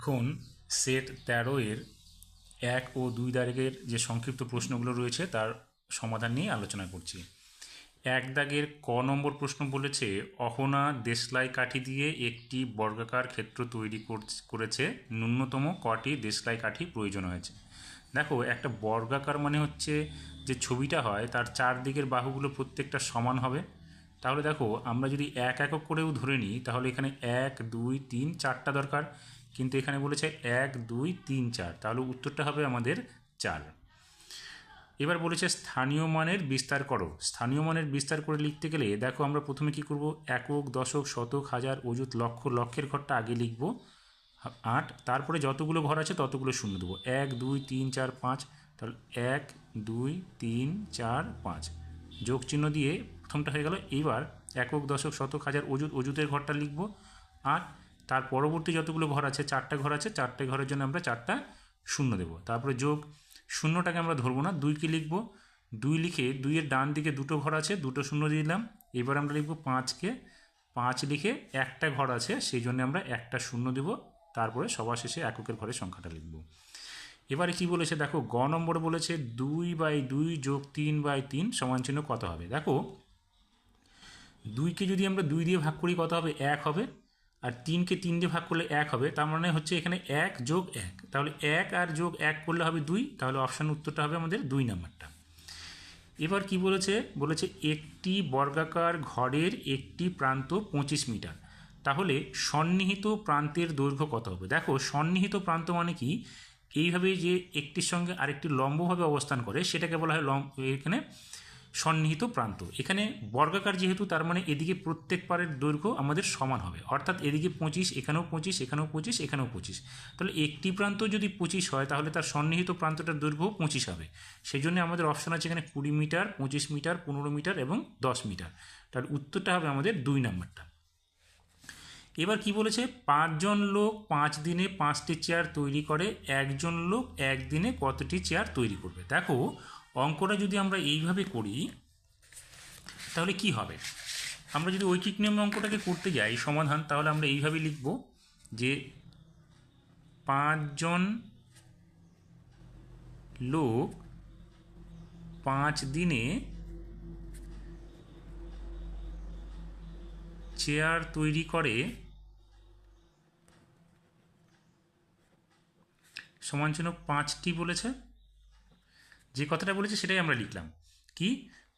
এখন সেট তেরো এর এক ও দুই দাগের যে সংক্ষিপ্ত প্রশ্নগুলো রয়েছে তার সমাধান নিয়ে আলোচনা করছি। এক দাগের ক নম্বর প্রশ্ন বলেছে, অহনা দেশলাই কাঠি দিয়ে একটি বর্গাকার ক্ষেত্র তৈরি করছ- ন্যূনতম কটি দেশলাই কাঠি প্রয়োজন হয়েছে। দেখো, একটা বর্গাকার মানে হচ্ছে যে ছবিটা হয়, তার চারদিকের বাহুগুলো প্রত্যেকটা সমান হবে। তাহলে দেখো, আমরা যদি এক একক করেও ধরে নিই, তাহলে এখানে এক, দুই, তিন, চারটা দরকার। কিন্তু এখানে বলেছে এক, দুই, তিন, চার। তাহলে উত্তরটা হবে আমাদের চার। এবার বলেছে স্থানীয় মানের বিস্তার করো। স্থানীয় মানের বিস্তার করে লিখতে গেলে দেখো আমরা প্রথমে কি করব? একক, দশক, শতক, হাজার, অযুত, লক্ষ, লক্ষের ঘরটা আগে লিখব। আট, তারপরে যতগুলো ঘর আছে ততগুলো শূন্য দেবো। এক, দুই, তিন, চার, পাঁচ। তাহলে এক, দুই, তিন, চার, পাঁচ। যোগ চিহ্ন দিয়ে প্রথমটা হয়ে গেল। এইবার একক, দশক, শতক, হাজার, অযুত, অযুতের ঘরটা লিখব। আর তার পরবর্তী যতগুলো ঘর আছে, চারটে ঘর আছে, চারটে ঘরের জন্য আমরা চারটা শূন্য দেবো। তারপরে যোগ শূন্যটাকে আমরা ধরবো না, দুইকে লিখব। দুই লিখে দুইয়ের ডান দিকে দুটো ঘর আছে, দুটো শূন্য দিলাম। এবার আমরা লিখব পাঁচকে। পাঁচ লিখে একটা ঘর আছে, সেই জন্য আমরা একটা শূন্য দেব। তারপরে সবার শেষে এককের ঘরের সংখ্যাটা লিখব। এবারে কি বলেছে দেখো, গ নম্বর বলেছে দুই বাই দুই যোগ তিন বাই তিন সমান চিহ্ন কত হবে? দেখো, দুইকে যদি আমরা দুই দিয়ে ভাগ করি কত হবে? এক হবে। আর তিনকে তিন দিয়ে ভাগ করলে এক হবে, তার মানে হচ্ছে এখানে এক যোগ এক। তাহলে এক আর যোগ এক করলে হবে দুই, তাহলে অপশান উত্তরটা হবে আমাদের দুই নাম্বারটা। এবার কি বলেছে? বলেছে একটি বর্গাকার ঘরের একটি প্রান্ত পঁচিশ মিটার। তাহলে সন্নিহিত প্রান্তের দৈর্ঘ্য কত হবে? দেখো, সন্নিহিত প্রান্ত মানে কি? এইভাবে যে একটির সঙ্গে আরেকটি লম্বভাবে অবস্থান করে, সেটাকে বলা হয় লম্ব এখানে সন্নিহিত প্রান্ত। এখানে বর্গাকার যেহেতু, তার মানে এদিকে প্রত্যেক পারের দৈর্ঘ্য আমাদের সমান হবে। অর্থাৎ এদিকে পঁচিশ, এখানেও পঁচিশ এখানেও পঁচিশ এখানেও পঁচিশ। তাহলে একটি প্রান্ত যদি পঁচিশ হয়, তাহলে তার সন্নিহিত প্রান্তটার দৈর্ঘ্য পঁচিশ হবে। সেই জন্য আমাদের অপশন আছে এখানে কুড়ি মিটার, পঁচিশ মিটার, পনেরো মিটার এবং দশ মিটার। তার উত্তরটা হবে আমাদের দুই নাম্বারটা। এবার কি বলেছে? পাঁচজন লোক পাঁচ দিনে পাঁচটি চেয়ার তৈরি করে, একজন লোক একদিনে কতটি চেয়ার তৈরি করবে? দেখো অঙ্কটা যদি আমরা এইভাবে করি, তাহলে কি হবে? আমরা যদি ঐকিক নিয়মে অঙ্কটাকে করতে যাই, সমাধান, তাহলে আমরা এইভাবে লিখব যে পাঁচজন লোক পাঁচ দিনে চেয়ার তৈরি করে সমান চিহ্ন পাঁচটি বলেছে। যে কথাটা বলেছে সেটাই আমরা লিখলাম। কি?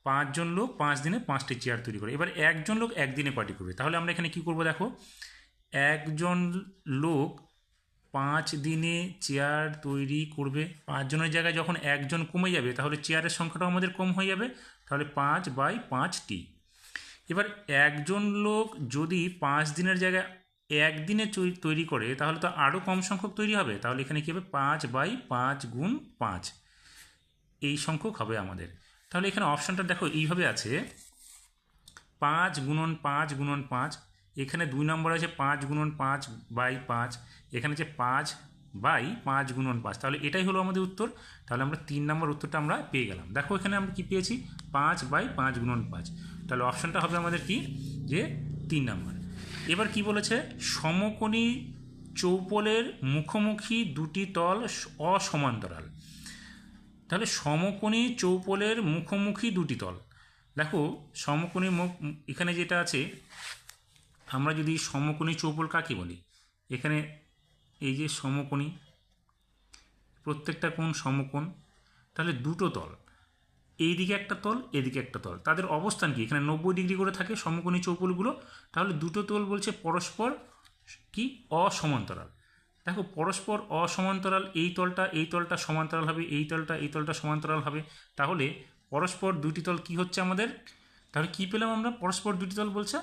পাঁচজন লোক পাঁচ দিনে পাঁচটি চেয়ার তৈরি করে। এবার একজন লোক একদিনে পার্টি করবে? তাহলে আমরা এখানে কি করব দেখো? একজন লোক পাঁচ দিনে চেয়ার তৈরি করবে। পাঁচজনের জায়গায় যখন একজন কমে যাবে, তাহলে চেয়ারের সংখ্যাটাও আমাদের কম হয়ে যাবে। তাহলে পাঁচ বাই পাঁচটি। এবার একজন লোক যদি পাঁচ দিনের জায়গায় একদিনে তৈরি করে, তাহলে তো আরও কম সংখ্যক তৈরি হবে। তাহলে এখানে কী হবে? পাঁচ বাই পাঁচ গুণ পাঁচ। এই সংখ্যক হবে আমাদের। তাহলে এখানে অপশানটা দেখো এইভাবে আছে। পাঁচ গুণন পাঁচ গুণন পাঁচ, এখানে দুই নম্বর আছে পাঁচ গুণন পাঁচ বাই পাঁচ, এখানে আছে পাঁচ বাই পাঁচ গুণন পাঁচ। তাহলে এটাই হলো আমাদের উত্তর। তাহলে আমরা তিন নম্বর উত্তরটা আমরা পেয়ে গেলাম। দেখো এখানে আমরা কী পেয়েছি? পাঁচ বাই পাঁচ গুণন পাঁচ। তাহলে অপশানটা হবে আমাদের কি? যে তিন নম্বর। এবার কি বলেছে? সমকোণী চৌপলের মুখোমুখি দুটি তল অসমান্তরাল তাহলে সমকোণী চৌপলের মুখোমুখি দুটি তল। দেখো, সমকোণী মুখ, এখানে যেটা আছে, আমরা যদি সমকোণী চৌপল কাকে বলি? এখানে এই যে সমকোণী, প্রত্যেকটা কোণ সমকোণ, তাহলে দুটো তল। এই দিকে একটা তল, এদিকে একটা তল। তাদের অবস্থান কি? এখানে নব্বই ডিগ্রি করে থাকে সমকোণী চৌপলগুলো। তাহলে দুটো তল বলছে পরস্পর কি? অসমান্তরাল। দেখো পরস্পর অসমান্তরাল, এই তলটা এই তলটা সমান্তরাল হবে, এই তলটা এই তলটা সমান্তরাল হবে। তাহলে পরস্পর দুটি তল কি হচ্ছে আমাদের? তাহলে কি পেলাম আমরা? পরস্পর দুটি তল বলছে।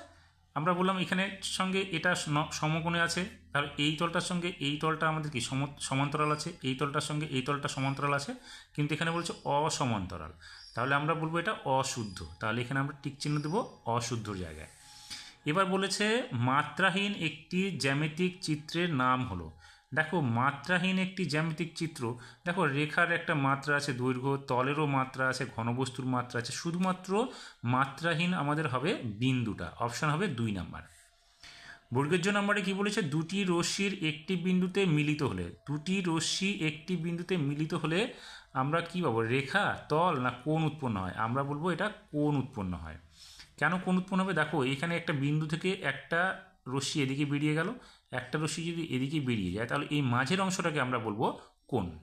আমরা বললাম এখানে সঙ্গে এটা সমকোণে আছে। তাহলে এই তলটার সঙ্গে এই তলটা আমাদের কি? সমান্তরাল আছে। এই তলটার সঙ্গে এই তলটা সমান্তরাল আছে। কিন্তু এখানে বলছে অসমান্তরাল। তাহলে আমরা বলব এটা অশুদ্ধ। তাহলে এখানে আমরা টিক চিহ্ন দেবো অশুদ্ধর জায়গায়। এবার বলেছে, মাত্রাহীন একটি জ্যামিতিক চিত্রের নাম হলো। দেখো, মাত্রাহীন একটি জ্যামিতিক চিত্র। দেখো, রেখার একটা মাত্রা আছে দৈর্ঘ্য, তলেরও মাত্রা আছে ঘনবস্তুর মাত্রা আছে। শুধুমাত্র মাত্রাহীন আমাদের হবে বিন্দুটা। অপশান হবে দুই নাম্বার। বর্গের জন্য নম্বরে কি বলেছে? দুটি রশ্মির একটি বিন্দুতে মিলিত হলে, দুটি রশ্মি একটি বিন্দুতে মিলিত হলে আমরা কি পাবো? রেখা, তল না কোন উৎপন্ন হয়? আমরা বলব এটা কোন উৎপন্ন হয়। কেন কোন উৎপন্ন হবে? দেখো, এখানে একটা বিন্দু থেকে একটা রশ্মি এদিকে বেরিয়ে গেল একটা রশ্মি যদি এদিকে বেরিয়ে যায়, তাহলে এই মাঝের অংশটাকে আমরা বলব কোণ।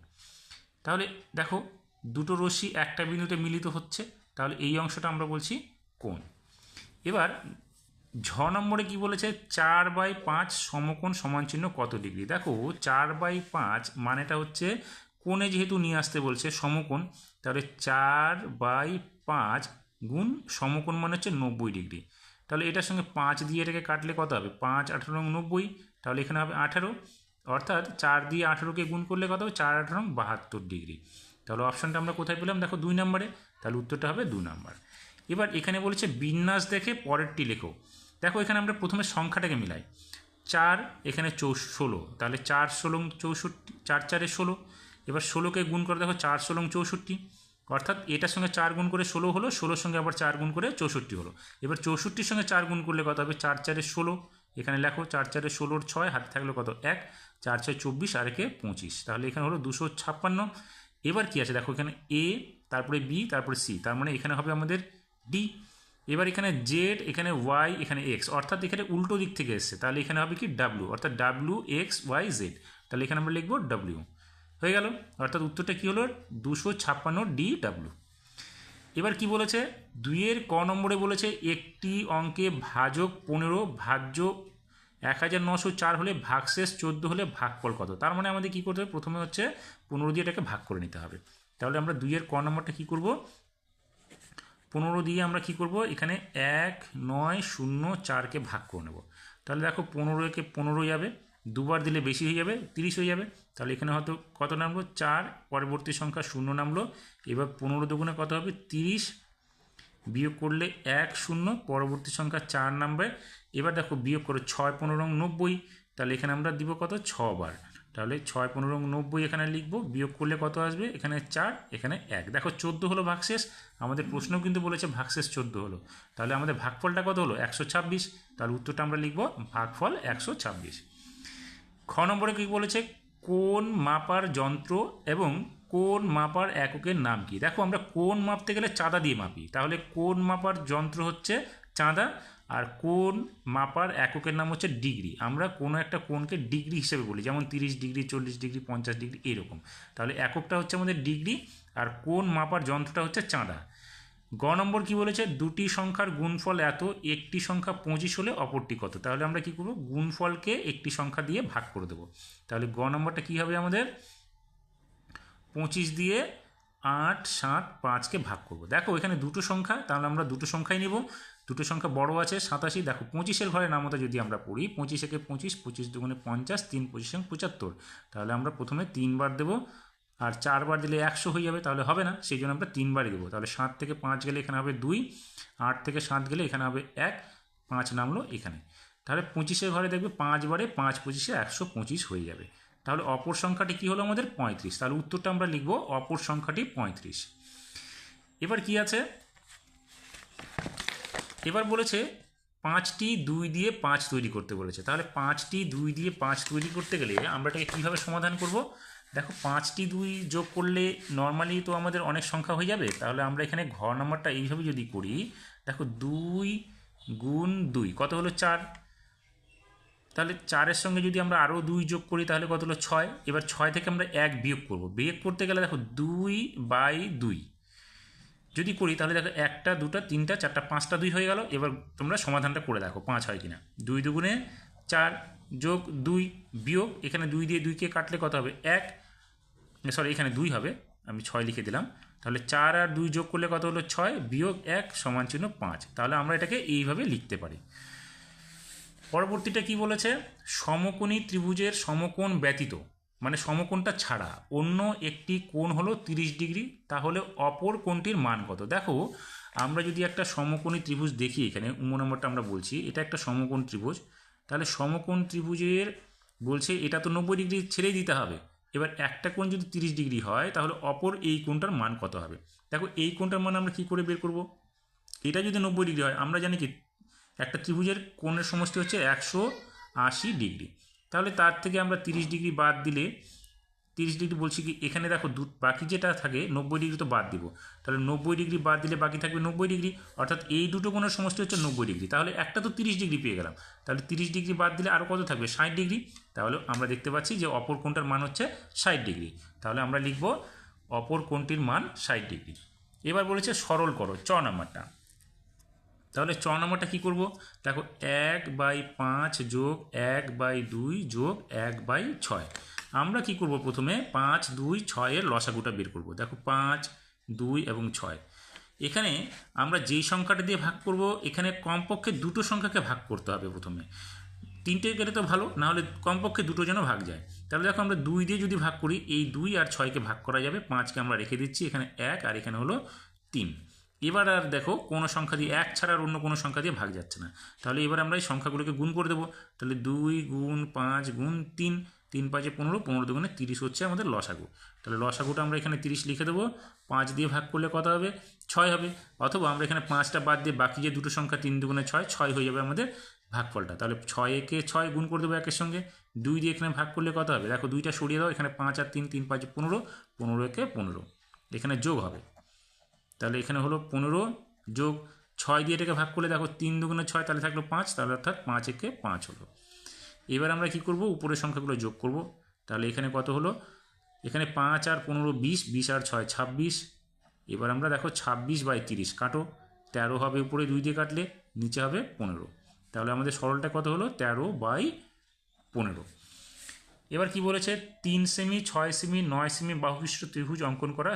তাহলে দেখো, দুটো রশ্মি একটা বিন্দুতে মিলিত হচ্ছে, তাহলে এই অংশটা আমরা বলছি কোণ। এবার ঝ নম্বরে কি বলেছে? চার বাই পাঁচ সমকোণ সমান চিহ্ন কত ডিগ্রি? দেখো, চার বাই পাঁচ মানেটা হচ্ছে কোণে যেহেতু নিয়ে আসতে বলছে সমকোণ, তাহলে চার বাই পাঁচ গুণ সমকোণ মানে হচ্ছে নব্বই ডিগ্রি। তাহলে এটার সঙ্গে পাঁচ দিয়ে এটাকে কাটলে কত হবে? পাঁচ, আঠারো, নব্বই। তাহলে এখানে হবে আঠারো। অর্থাৎ চার দিয়ে আঠারোকে গুণ করলে কত হবে? চার আঠারো বাহাত্তর ডিগ্রি। তাহলে অপশানটা আমরা কোথায় পেলাম? দেখো দুই নম্বরে। তাহলে উত্তরটা হবে দু নম্বর। এবার এখানে বলেছে বিন্যাস দেখে পরেরটি লেখো। দেখো এখানে আমরা প্রথমে সংখ্যাটাকে মিলাই। চার এখানে চৌ ষোলো। তাহলে চার ষোলো চৌষট্টি, চার চারে ষোলো। এবার ষোলোকে গুণ করে দেখো চার ষোলো চৌষট্টি। অর্থাৎ এটার সঙ্গে চার গুণ করে ষোলো হলো, ষোলোর সঙ্গে আবার চার গুণ করে চৌষট্টি হলো। এবার চৌষট্টির সঙ্গে চার গুণ করলে কত হবে? চার চারে ষোলো। এখানে লেখো চার চারে ষোলোর ছয়, হাতে থাকল কত? এক, চার ছয় চব্বিশ, আর একে পঁচিশ। তাহলে এখানে হলো দুশো ছাপ্পান্ন। এবার কি আছে? দেখো এখানে এ, তারপরে বি, তারপরে সি। তার মানে এখানে হবে আমাদের ডি। এবার এখানে জেড, এখানে ওয়াই, এখানে এক্স। অর্থাৎ এখানে উল্টো দিক থেকে এসছে। তাহলে এখানে হবে কি? ডাব্লু। অর্থাৎ ডাব্লু, এক্স, ওয়াই, জেড। তাহলে এখানে আমরা লিখব ডাব্লিউ। হয়ে গেল। অর্থাৎ উত্তরটা কী হলো? দুশো ছাপ্পান্ন ডি ডাব্লু। এবার কি বলেছে? দুইয়ের ক নম্বরে বলেছে, একটি অঙ্কে ভাজক পনেরো ভাজ্য এক হাজার নশো চার হলে ভাগশেষ চোদ্দ হলে ভাগফল কত? তার মানে আমাদের কী করতে হবে? প্রথমে হচ্ছে পনেরো দিয়ে এটাকে ভাগ করে নিতে হবে। তাহলে আমরা দুইয়ের ক নম্বরটা কী করব? পনেরো দিয়ে আমরা কি করব? এখানে এক নয় শূন্য চারকে ভাগ করে নেব। তাহলে দেখো পনেরোকে পনেরো যাবে, দুবার দিলে বেশি হয়ে যাবে, তিরিশ হয়ে যাবে। তাহলে এখানে হয়তো কত নামলো? চার, পরবর্তী সংখ্যা শূন্য নামলো। এবার পনেরো দুগুণে কত হবে? তিরিশ। বিয়োগ করলে এক শূন্য, পরবর্তী সংখ্যা চার নামবে এবার দেখো বিয়োগ করে ছয়, পনেরো নব্বই, তাহলে এখানে আমরা দিব কত? ছবার। তাহলে ছয়, পনেরো নব্বই এখানে লিখব। বিয়োগ করলে কত আসবে? এখানে চার, এখানে এক। দেখো চোদ্দ হলো ভাগশেষ। আমাদের প্রশ্ন কিন্তু বলেছে ভাগশেষ চোদ্দ হলো। তাহলে আমাদের ভাগফলটা কত হলো? একশো ছাব্বিশ। তাহলে উত্তরটা আমরা লিখব ভাগফল একশো ছাব্বিশ। খ নম্বরে কী বলেছে? কোন মাপার যন্ত্র এবং কোন মাপার এককের নাম কি? দেখো, আমরা কোন মাপতে গেলে চাঁদা দিয়ে মাপি। তাহলে কোন মাপার যন্ত্র হচ্ছে চাঁদা আর কোন মাপার এককের নাম হচ্ছে ডিগ্রি। আমরা কোনো একটা কোনকে ডিগ্রি হিসেবে বলি, যেমন তিরিশ ডিগ্রি, চল্লিশ ডিগ্রি, পঞ্চাশ ডিগ্রি, এরকম। তাহলে এককটা হচ্ছে আমাদের ডিগ্রি আর কোন মাপার যন্ত্রটা হচ্ছে চাঁদা। গ নম্বর কি বলেছে? দুটি সংখ্যার গুণফল এত, একটি সংখ্যা পঁচিশ হলে অপরটি কত? তাহলে আমরা কি করব? গুণফলকে একটি সংখ্যা দিয়ে ভাগ করে দেবো। তাহলে গ নম্বরটা কী হবে আমাদের? পঁচিশ দিয়ে আট, সাত, পাঁচকে ভাগ করব। দেখো, এখানে দুটো সংখ্যা, তাহলে আমরা দুটো সংখ্যাই নেব। দুটো সংখ্যা বড় আছে, সাতাশি, দেখো, পঁচিশের ঘরে নামতা যদি আমরা পড়ি, পঁচিশ একে পঁচিশ পঁচিশ দুগুণে পঞ্চাশ, তিন পঁচিশ পঁচাত্তর। তাহলে আমরা প্রথমে তিনবার দেবো, আর চারবার দিলে একশো হয়ে যাবে, তাহলে হবে না, সেই জন্য আমরা তিনবারই দেবো। তাহলে সাত থেকে পাঁচ গেলে এখানে হবে দুই, আট থেকে সাত গেলে এখানে হবে এক, পাঁচ নামলো এখানে। তাহলে পঁচিশের ঘরে দেখবে পাঁচবারে পাঁচ পঁচিশে একশো পঁচিশ হয়ে যাবে। তাহলে অপর সংখ্যাটি কী হলো আমাদের পঁয়ত্রিশ। তাহলে উত্তরটা আমরা লিখব অপর সংখ্যাটি পঁয়ত্রিশ। এবার কি আছে? এবার বলেছে পাঁচটি দুই দিয়ে পাঁচ তৈরি করতে বলেছে। তাহলে পাঁচটি দুই দিয়ে পাঁচ তৈরি করতে গেলে আমরা এটাকে কীভাবে সমাধান করব? দেখো পাঁচটি দুই যোগ করলে নর্মালি তো আমাদের অনেক সংখ্যা হয়ে যাবে। তাহলে আমরা এখানে ঘর নাম্বারটা এইভাবে যদি করি, দেখো দুই গুণ দুই, কত হলো চার? তাহলে চারের সঙ্গে যদি আমরা আরও দুই যোগ করি, তাহলে কত হলো ছয়? এবার ছয় থেকে আমরা এক বিয়োগ করব। বিয়োগ করতে গেলে দেখো দুই বাই দুই। যদি করি, তাহলে দেখো একটা, দুটা, তিনটা, চারটা, পাঁচটা দুই হয়ে গেল। এবার তোমরা সমাধানটা করে দেখো, পাঁচ হয় কিনা। দুই দুগুণে চার যোগ দুই বিয়োগ, এখানে দুই দিয়ে দুইকে কাটলে কত হবে? এক। সরি, এখানে দুই হবে, আমি ছয় লিখে দিলাম। তাহলে চার আর দুই যোগ করলে কত হলো? ছয়। বিয়োগ এক সমান চিহ্ন পাঁচ। তাহলে আমরা এটাকে এইভাবে লিখতে পারি। পরবর্তীটা কি বলেছে? সমকোণী ত্রিভুজের সমকোণ ব্যতীত। মানে সমকোণটা ছাড়া। অন্য একটি কোণ হলো তিরিশ ডিগ্রি, তাহলে অপর কোণটির মান কত? দেখো, আমরা যদি একটা সমকোণী ত্রিভুজ দেখি এখানে, উম নম্বরটা আমরা বলছি, এটা একটা সমকোণ ত্রিভুজ। তাহলে সমকোণ ত্রিভুজের বলছে, এটা তো নব্বই ডিগ্রি ছেড়েই দিতে হবে। এবার একটা কোণ যদি তিরিশ ডিগ্রি হয়, তাহলে অপর এই কোণটার মান কত হবে? দেখো, এই কোণটার মান আমরা কী করে বের করব? এটা যদি নব্বই ডিগ্রি হয়, আমরা জানি কি একটা ত্রিভুজের কোণের সমষ্টি হচ্ছে একশো আশি ডিগ্রি। তাহলে তার থেকে আমরা তিরিশ ডিগ্রি বাদ দিলে, তিরিশ ডিগ্রি বলছি কি, এখানে দেখো দু, বাকি যেটা থাকে, নব্বই ডিগ্রি তো বাদ দিব। তাহলে নব্বই ডিগ্রি বাদ দিলে বাকি থাকবে নব্বই ডিগ্রি, অর্থাৎ এই দুটো কোণের সমষ্টি হচ্ছে নব্বই ডিগ্রি। তাহলে একটা তো তিরিশ ডিগ্রি পেয়ে গেলাম। তাহলে তিরিশ ডিগ্রি বাদ দিলে আরও কত থাকবে? ষাট ডিগ্রি। তাহলে আমরা দেখতে পাচ্ছি যে অপর কোণটার মান হচ্ছে ষাট ডিগ্রি। তাহলে আমরা লিখব অপর কোণটির মান ষাট ডিগ্রি। এবার বলেছে সরল করো চ নাম্বারটা। তাহলে চ নম্বরটা কী করব? দেখো এক বাই পাঁচ যোগ এক বাই দুই যোগ এক বাই ছয়। আমরা কি করব প্রথমে? পাঁচ, দুই, ছয়ের লসাগুটা বের করব। দেখো পাঁচ, দুই এবং ছয়। এখানে আমরা যেই সংখ্যাটা দিয়ে ভাগ করব, এখানে কমপক্ষে দুটো সংখ্যাকে ভাগ করতে হবে প্রথমে। তিনটে গেলে তো ভালো, না হলে কমপক্ষে দুটো যেন ভাগ যায়। তাহলে দেখো আমরা দুই দিয়ে যদি ভাগ করি, এই দুই আর ছয়কে ভাগ করা যাবে। পাঁচকে আমরা রেখে দিচ্ছি, এখানে এক আর এখানে হলো তিন। এবার আর দেখো কোনো সংখ্যা দিয়ে এক ছাড়া আর অন্য কোনো সংখ্যা দিয়ে ভাগ যাচ্ছে না। তাহলে এবার আমরা এই সংখ্যাগুলোকে গুণ করে দেবো। তাহলে দুই গুণ পাঁচ গুণ তিন তিন পাঁচে পনেরো পনেরো দুগুণে তিরিশ হচ্ছে আমাদের লসাগু। তাহলে লসাগুটা আমরা এখানে তিরিশ লিখে দেবো। পাঁচ দিয়ে ভাগ করলে কত হবে? ছয় হবে। অথবা আমরা এখানে পাঁচটা বাদ দিয়ে বাকি যে দুটো সংখ্যা তিন দুগুণে ছয় ছয় হয়ে যাবে আমাদের ভাগফলটা। তাহলে ছয় একে ছয় গুণ করে দেবো একের সঙ্গে। দুই দিয়ে এখানে ভাগ করলে কত হবে? দেখো দুইটা সরিয়ে দাও। এখানে পাঁচ আর তিন তিন পাঁচে পনেরো পনেরো একে পনেরো। এখানে যোগ হবে। তাহলে এখানে হলো পনেরো যোগ ছয় দিয়ে এটাকে ভাগ করলে দেখো তিন দুগুণে ছয় তাহলে থাকল পাঁচ, তাহলে অর্থাৎ পাঁচ একে পাঁচ হলো। এবার আমরা কি করব? উপরের সংখ্যাগুলো যোগ করব। তাহলে এখানে কত হলো? এখানে পাঁচ আর পনেরো বিশ বিশ আর ছয় ছাব্বিশ। এবার আমরা দেখো ছাব্বিশ বাই তিরিশ কাটো। তেরো হবে উপরে দুই দিয়ে কাটলে নিচে হবে পনেরো। তাহলে আমাদের সরলটা কত হলো? তেরো বাই পনেরো। এবার কি বলেছে? তিন সেমি, ছয় সেমি, নয় সেমি বাহুবিষ্ট ত্রিভুজ অঙ্কন করা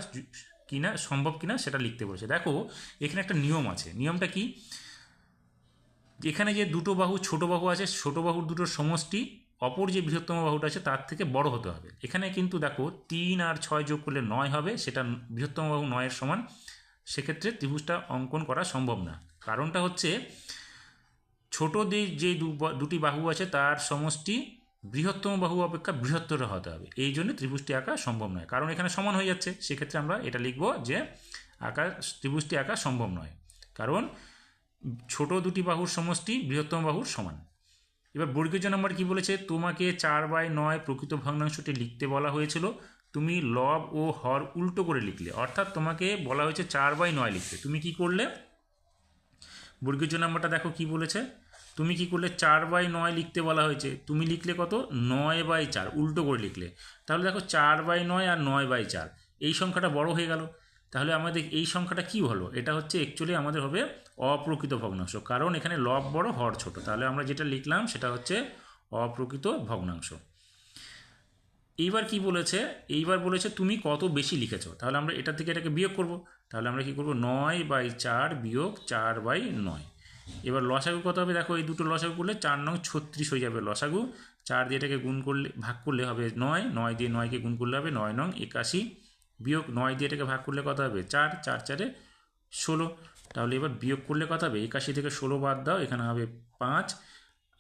কিনা, সম্ভব কিনা সেটা লিখতে বলেছে। দেখো, এখানে একটা নিয়ম আছে। নিয়মটা কি? এখানে যে দুটো বাহু, ছোট বাহু আছে, ছোট বাহুর দুটোর সমষ্টি, অপর যে বৃহত্তম বাহুটা আছে, তার থেকে বড় হতে হবে। এখানে কিন্তু দেখো, তিন আর ছয় যোগ করলে নয় হবে, সেটা বৃহত্তম বাহু নয়ের সমান। সেক্ষেত্রে ত্রিভুজটা অঙ্কন করা সম্ভব না। কারণটা হচ্ছে ছোট যে দুটি বাহু আছে, তার সমষ্টি বৃহত্তম বাহু অপেক্ষা বৃহত্তর হতে হবে। এই জন্য ত্রিভুজটি আঁকা সম্ভব নয়। কারণ এখানে সমান হয়ে যাচ্ছে। সেক্ষেত্রে আমরা এটা লিখব যে আঁকা, ত্রিভুজটি আঁকা সম্ভব নয়। কারণ ছোট দুটি বাহুর সমষ্টি বৃহত্তম বাহুর সমান। এবার বর্গীয় নম্বর কি বলেছে? তোমাকে চার বাই নয় প্রকৃত ভগ্নাংশটি লিখতে বলা হয়েছিল। তুমি লব ও হর উল্টো করে লিখলে। অর্থাৎ তোমাকে বলা হয়েছে চার বাই নয় লিখতে। তুমি কি করলে? বর্গীয় নম্বরটা দেখো কি বলেছে? তুমি কি করলে চার বাই নয় লিখতে বলা হয়েছে? তুমি লিখলে কত? নয় বাই চার। উল্টো করে লিখলে। তাহলে দেখো চার বাই নয় আর নয় বাই চার। এই সংখ্যাটা বড় হয়ে গেল। তাহলে আমাদের এই সংখ্যাটা কি হলো? এটা হচ্ছে অ্যাকচুয়ালি আমাদের হবে অপ্রকৃত ভগ্নাংশ। কারণ এখানে লব বড়, হর ছোট। তাহলে আমরা যেটা লিখলাম সেটা হচ্ছে অপ্রকৃত ভগ্নাংশ। এইবার কি বলেছে? এইবার বলেছে তুমি কত বেশি লিখেছো? তাহলে আমরা এটা থেকে এটাকে বিয়োগ করব। তাহলে আমরা কি করব? নয় বাই চার বিয়োগ চার বাই নয়। এবার লসাগু কত হবে? দেখো এই দুটো লসাগু করলে চার নং ছত্রিশ হয়ে যাবে লসাগু। চার দিয়ে এটাকে গুণ করলে, ভাগ করলে হবে নয়। নয় দিয়ে নয়কে গুণ করলে হবে নয় নং একাশি। বিয়োগ নয় দিয়ে এটাকে ভাগ করলে কত হবে? চার। চার, চারে ষোলো। তাহলে এবার বিয়োগ করলে কত হবে? একাশি থেকে ষোলো বাদ দাও, এখানে হবে পাঁচ।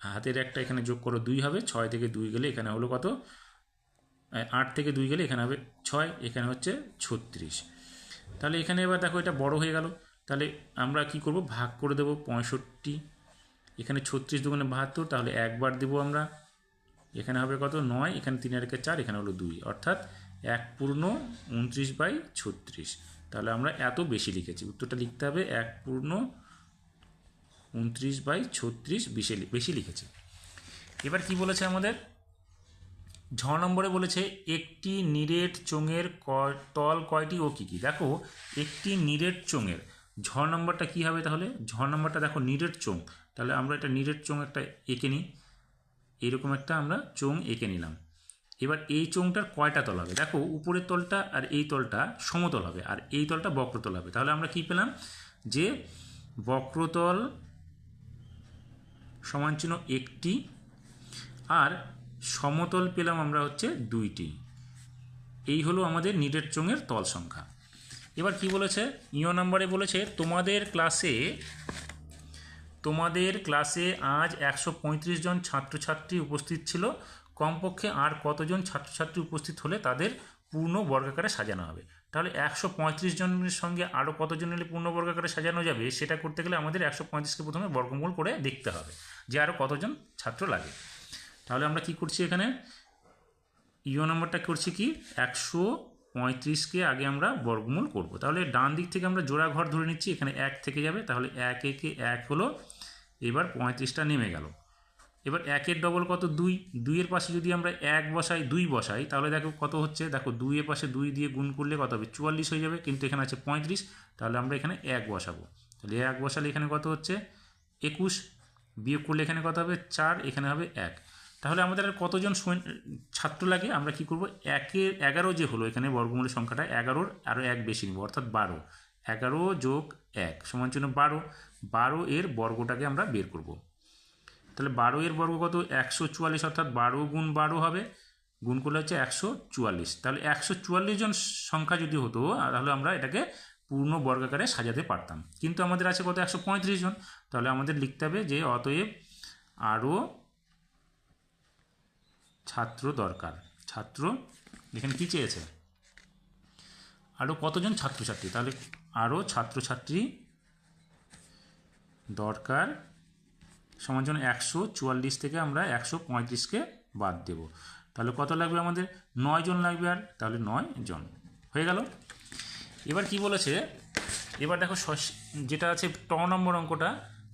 হাতের একটা এখানে যোগ করো, দুই হবে। ছয় থেকে দুই গেলে এখানে হলো কত? আট থেকে দুই গেলে এখানে হবে ছয়। এখানে হচ্ছে ছত্রিশ। তাহলে এখানে এবার দেখো এটা বড় হয়ে গেল। তাহলে আমরা কি করব? ভাগ করে দেব পঁয়ষট্টি। এখানে ছত্রিশ দুগুণে বাহাত্তর, তাহলে একবার দেবো আমরা। এখানে হবে কত? নয়, এখানে তিন আর চার, এখানে হলো দুই। অর্থাৎ এক পূর্ণ উনত্রিশ বাই ছত্রিশ। তাহলে আমরা এত বেশি লিখেছি। উত্তরটা লিখতে হবে, এক পূর্ণ উনত্রিশ বাই ছত্রিশ বেশি বেশি লিখেছি। এবার কি বলেছে আমাদের? ঝ নম্বরে বলেছে, একটি নিরেট চোঙের তল কয়টি ও কী কী? দেখো, একটি নিরেট চোঙের ঝ নম্বরটা কী হবে তাহলে? ঝ নম্বরটা দেখো নিরেট চোং তাহলে আমরা এটা নিরেট চোং একটা এঁকে নিই। এরকম একটা আমরা চোং এঁকে নিলাম। এবার এই চোংটার কয়টা তল হবে? দেখো, উপরের তলটা আর এই তলটা সমতল হবে, আর এই তলটা বক্রতল হবে। তাহলে আমরা কি পেলাম? যে বক্রতল সমান চিহ্ন একটি, আর সমতল পেলাম আমরা হচ্ছে দুইটি। এই হলো আমাদের নিডের চোঙের তল সংখ্যা। এবার কি বলেছে? ইও নাম্বারে বলেছে, তোমাদের ক্লাসে তোমাদের ক্লাসে আজ একশো পঁয়ত্রিশ জন ছাত্রছাত্রী উপস্থিত ছিল। কমপক্ষে আর কতজন ছাত্রছাত্রী উপস্থিত হলে তাদের পূর্ণ বর্গাকারে সাজানো হবে? তাহলে একশো পঁয়ত্রিশ জনের সঙ্গে আরও কতজন এলে পূর্ণ বর্গাকারে সাজানো যাবে? সেটা করতে গেলে আমাদের একশো পঁয়ত্রিশকে প্রথমে বর্গমূল করে দেখতে হবে যে আরও কতজন ছাত্র লাগে। তাহলে আমরা কি করছি এখানে? ইও নম্বরটা করছি কি? একশো পঁয়ত্রিশকে আগে আমরা বর্গমূল করব। তাহলে ডান দিক থেকে আমরা জোড়া ঘর ধরে নিচ্ছি, এখানে এক থেকে যাবে, তাহলে এক একে এক হলো, এবার পঁয়ত্রিশটা নেমে গেল। এবার একের ডবল কত? দুই। দুইয়ের পাশে যদি আমরা এক বসাই, দুই বসাই, তাহলে দেখো কত হচ্ছে? দেখো দুইয়ের পাশে দুই দিয়ে গুণ করলে কত হবে? চুয়াল্লিশ হয়ে যাবে, কিন্তু এখানে আছে পঁয়ত্রিশ, তাহলে আমরা এখানে এক বসাবো। তাহলে এক বসালে এখানে কত হচ্ছে? একুশ। বিয়োগ করলে এখানে কত হবে? চার, এখানে হবে এক। তাহলে আমাদের আর কতজন ছাত্র লাগে? আমরা কি করব? একের এগারো যে হলো, এখানে বর্গমূলের সংখ্যাটা এগারোর আরও এক বেশি নিব, অর্থাৎ বারো। এগারো যোগ এক সমান চিহ্ন বারো। বারো এর বর্গটাকে আমরা বের করব। তাহলে বারো এর বর্গ কত? একশো চুয়াল্লিশ, অর্থাৎ বারো গুণ বারো হবে। গুণ করলে হচ্ছে একশো চুয়াল্লিশ। তাহলে একশো চুয়াল্লিশ জন সংখ্যা যদি হতো, তাহলে আমরা এটাকে পূর্ণ বর্গাকারে সাজাতে পারতাম। কিন্তু আমাদের আছে কত? একশো পঁয়ত্রিশ জন। তাহলে আমাদের লিখতে হবে যে অতএব আরও ছাত্র দরকার। ছাত্র এখানে কী চেয়েছে? আরও কতজন ছাত্রছাত্রী? তাহলে আরও ছাত্রছাত্রী দরকার। সমান জন্য একশো চুয়াল্লিশ থেকে আমরা একশো পঁয়ত্রিশকে বাদ দেব। তাহলে কত লাগবে আমাদের? নয় জন লাগবে আর, তাহলে নয় জন। হয়ে গেল? এবার কি বলেছে? এবার দেখো যেটা আছে ট নম্বর অঙ্কটা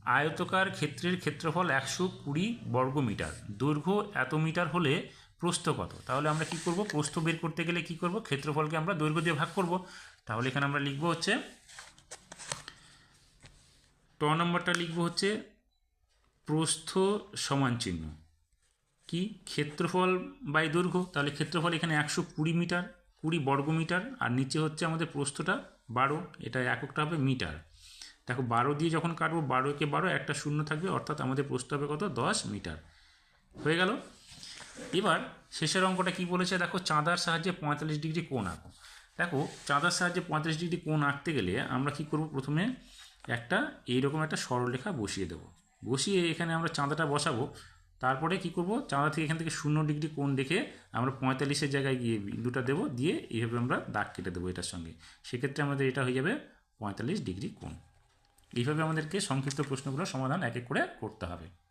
আয়তকার ক্ষেত্রের ক্ষেত্রফল একশো কুড়ি বর্গ মিটার দৈর্ঘ্য এত মিটার হলে প্রস্থ কত? তাহলে আমরা কি করব? প্রস্থ বের করতে গেলে কি করব? ক্ষেত্রফলকে আমরা দৈর্ঘ্য দিয়ে ভাগ করব। তাহলে এখানে আমরা লিখব হচ্ছে, ট নম্বরটা লিখব হচ্ছে প্রস্থ সমান চিহ্ন। কি? ক্ষেত্রফল বাই দৈর্ঘ্য। তাহলে ক্ষেত্রফল এখানে একশো কুড়ি মিটার, কুড়ি বর্গ মিটার আর নিচে হচ্ছে আমাদের প্রস্থটা বারো। এটা এককটা হবে মিটার। দেখো বারো দিয়ে যখন কাটবো বারোকে বারো, একটা শূন্য থাকবে, অর্থাৎ আমাদের প্রস্থ হবে কত? দশ মিটার। হয়ে গেল? এবার শেষের অঙ্কটা কি বলেছে? দেখো চাঁদার সাহায্যে পঁয়তাল্লিশ ডিগ্রি কোণ আঁকো। দেখো চাঁদার সাহায্যে পঁয়তাল্লিশ ডিগ্রি কোণ আঁকতে গেলে আমরা কি করব? প্রথমে একটা এইরকম একটা সরলরেখা বসিয়ে দেবো। বসিয়ে এখানে আমরা চাঁদাটা বসাবো। তারপরে কি করব? চাঁদা থেকে এখান থেকে শূন্য ডিগ্রি কোণ দেখে আমরা পঁয়তাল্লিশের জায়গায় গিয়ে বিন্দুটা দেবো, দিয়ে এইভাবে আমরা দাগ কেটে দেবো এটার সঙ্গে। সেক্ষেত্রে আমাদের এটা হয়ে যাবে পঁয়তাল্লিশ ডিগ্রি কোণ। এইভাবে আমাদেরকে সংক্ষিপ্ত প্রশ্নগুলো সমাধান এক এক করে করতে হবে।